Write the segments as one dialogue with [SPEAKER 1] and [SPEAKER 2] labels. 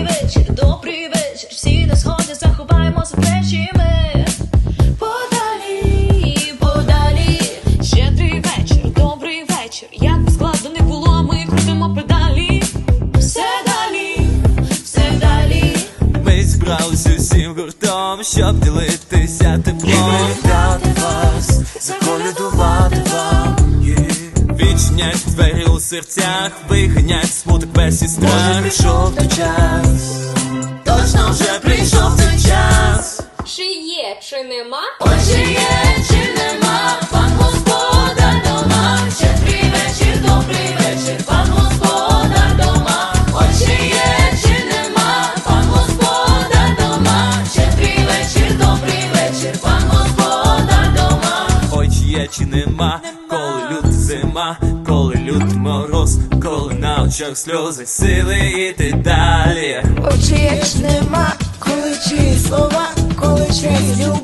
[SPEAKER 1] добрий вечір, добрий вечір. Всі на сході заховаємо за. Подалі, подалі, щедрий вечір, добрий вечір. Як б складно не було, ми крутимо педалі. Все далі, все далі.
[SPEAKER 2] Ми зібралися усім гуртом, щоб ділитися теплом. Серцях, виганять смуток весь і Може прийшов той час,
[SPEAKER 1] точно вже прийшов той час. Чи є, чи нема? Ой, чи є, чи нема, пан господар дома, щедрий вечір, добрий вечір, пан господар дома. Ой, чи є, чи нема, пан господар дома, щедрий вечір, добрий вечір, пан господар дома.
[SPEAKER 2] Ой, чи є, чи нема, коли люта зима, коли люд мороз, коли на очах сльози, сили йти далі.
[SPEAKER 3] Очі як нема, коли чиї слова, коли чиї любов,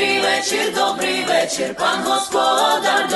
[SPEAKER 1] дома, щедрий вечір, добрий вечір, пан господар.